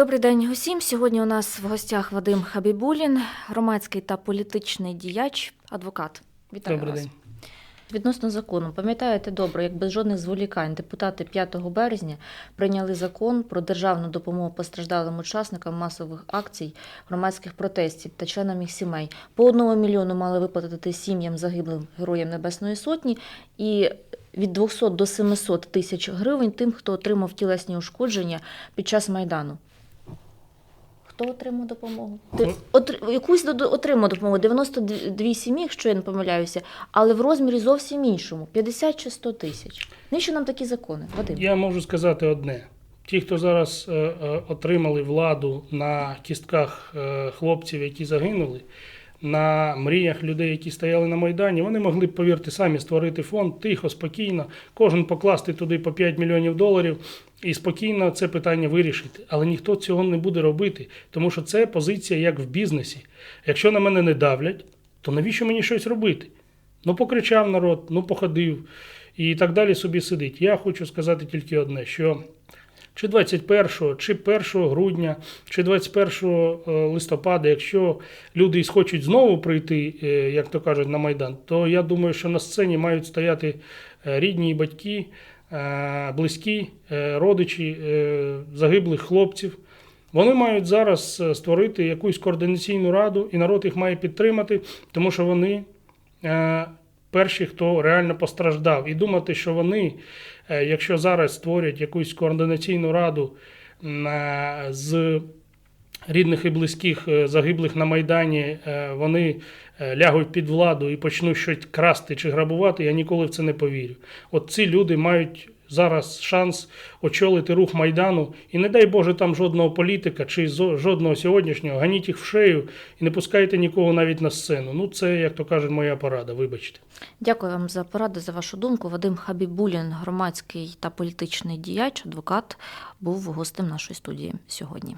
Добрий день усім. Сьогодні у нас в гостях Вадим Хабібулін, громадський та політичний діяч, адвокат. Вітаю Добрий вас. день. Відносно закону, пам'ятаєте добре, як без жодних зволікань депутати 5 березня прийняли закон про державну допомогу постраждалим учасникам масових акцій, громадських протестів та членам їх сімей. По одному мільйону мали виплатити сім'ям загиблим героям Небесної Сотні і від 200 до 700 тисяч гривень тим, хто отримав тілесні ушкодження під час майдану. Хто отримав допомогу? Ти отр- якусь отримав допомогу 92 сім'ї, якщо я не помиляюся, але в розмірі зовсім іншому 50 чи 100 тисяч. Навіщо нам такі закони? Вадим? Я можу сказати одне: ті, хто зараз е, е, отримали владу на кістках е, хлопців, які загинули, на мріях людей, які стояли на Майдані, вони могли б, повірте, самі створити фонд тихо, спокійно, кожен покласти туди по 5 мільйонів доларів і спокійно це питання вирішити. Але ніхто цього не буде робити, тому що це позиція як в бізнесі. Якщо на мене не давлять, то навіщо мені щось робити? Ну, покричав народ, ну походив і так далі собі сидить. Я хочу сказати тільки одне: що чи 21, чи 1 грудня, чи 21 листопада, якщо люди схочуть знову прийти, е, як то кажуть, на Майдан, то я думаю, що на сцені мають стояти е, рідні і батьки, е, близькі, е, родичі е, загиблих хлопців. Вони мають зараз е, створити якусь координаційну раду, і народ їх має підтримати, тому що вони е, перші, хто реально постраждав. І думати, що вони, е, якщо зараз створять якусь координаційну раду е, з рідних і близьких е, загиблих на Майдані, вони лягуть під владу і почнуть щось красти чи грабувати, я ніколи в це не повірю. От ці люди мають. Зараз шанс очолити рух Майдану, і не дай Боже там жодного політика чи жодного сьогоднішнього, ганіть їх в шею і не пускайте нікого навіть на сцену. Ну, це, як то каже, моя порада, вибачте. Дякую вам за пораду, за вашу думку. Вадим Хабібулін, громадський та політичний діяч, адвокат, був гостем нашої студії сьогодні.